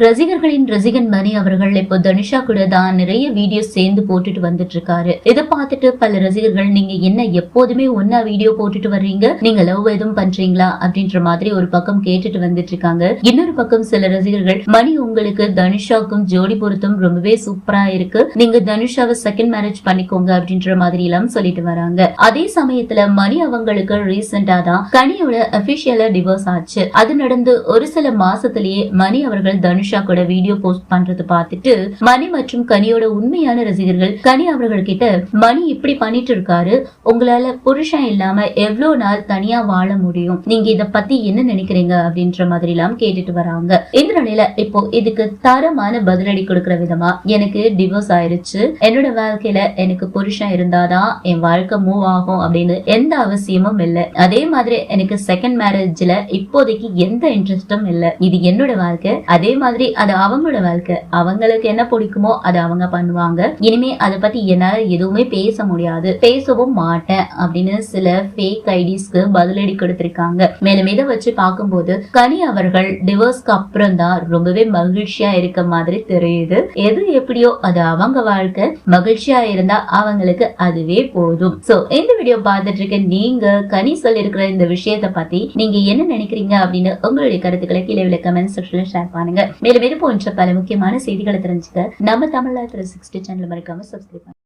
ரசிகர்களின் ரசிகன் மணி அவர்கள் இப்போ தனுஷா கூட தான் நிறைய வீடியோ சேர்ந்து போட்டுட்டு வந்துட்டு இருக்காரு இதை பார்த்துட்டு பல ரசிகர்கள் நீங்க என்ன எப்போதுமே ஒன்னா வீடியோ போட்டுட்டு வர்றீங்க? நீங்க லவ் எதுவும் பண்றீங்களா? அப்படின்ற மாதிரி ஒரு பக்கம் கேட்டுட்டு வந்துட்டு இருக்காங்க இன்னொரு பக்கம் சில ரசிகர்கள் மணி உங்களுக்கு தனுஷாக்கும் ஜோடி பொருத்தம் ரொம்பவே சூப்பரா இருக்கு. நீங்க தனுஷாவை செகண்ட் மேரேஜ் பண்ணிக்கோங்க அப்படின்ற மாதிரி எல்லாம் சொல்லிட்டு வராங்க. அதே சமயத்துல மணி அவங்களுக்கு ரீசெண்டா தான் கனியோட அபிஷியலா டிவோர்ஸ் ஆச்சு. அது நடந்து ஒரு சில மாசத்திலேயே மணி அவர்கள் தனுஷ் கூட வீடியோ போஸ்ட் பண்றது பார்த்துட்டு மணி மற்றும் கனியோட உண்மையான ரசிகர்கள் கனி அவர்கள் கிட்ட மணி இப்படி பண்ணிட்டு இருக்காரு உங்களால புருஷன் இல்லாம எவ்வளவு நாள் தனியா வாழ முடியும்? நீங்க இத பத்தி என்ன நினைக்கிறீங்க? அப்படின்ற மாதிரி எல்லாம் கேட்டுட்டு வராங்க. இந்த நிலையில இப்போ இதுக்கு தரமான பதிலடி கொடுக்கிற விதமா எனக்கு டிவோர்ஸ் ஆயிருச்சு. என்னோட வாழ்க்கையில எனக்கு புருஷன் இருந்தாதான் என் வாழ்க்கை மூவ் ஆகும் அப்படின்னு எந்த அவசியமும் இல்ல. அதே மாதிரி எனக்கு செகண்ட் மேரேஜ்ல இப்போதைக்கு எந்த இன்ட்ரெஸ்டும் இல்ல. இது என்னோட வாழ்க்கை. அதே மாதிரி அது அவங்களோட வாழ்க்கை. அவங்களுக்கு என்ன பிடிக்குமோ அதை அவங்க பண்ணுவாங்க. இனிமே அதை பத்தி என்னால எதுவுமே பேச முடியாது. பேசவும் மாட்டேன் அப்படின்னு சில ஃபேக் ஐடிஸ்க்கு பதிலடி கொடுத்திருக்காங்க. மேலும் இதை வச்சு பார்க்கும்போது கனி அவர்கள் டிவோர்ஸ்க்கு அப்புறம் தான் ரொம்பவே மகிழ்ச்சியா இருக்க மாதிரி தெரியுது. எது எப்படியோ அது அவங்க வாழ்க்கை. மகிழ்ச்சியா இருந்தா அவங்களுக்கு அதுவே போதும். சோ இந்த வீடியோ பார்த்துட்டு இருக்க நீங்க கனி சொல்லிருக்கிற இந்த விஷயத்தை பத்தி நீங்க என்ன நினைக்கிறீங்க அப்படின்னு உங்களுடைய கருத்துக்களை கீழே உள்ள கமெண்ட் செக்ஷன்ல ஷேர் பண்ணுங்க. மேலும் இது போன்ற பல முக்கியமான செய்திகளை தெரிஞ்சுக்க நம்ம தமிழ்ல சிக்ஸ்டி சேனல் மறக்காம சப்ஸ்கிரைப்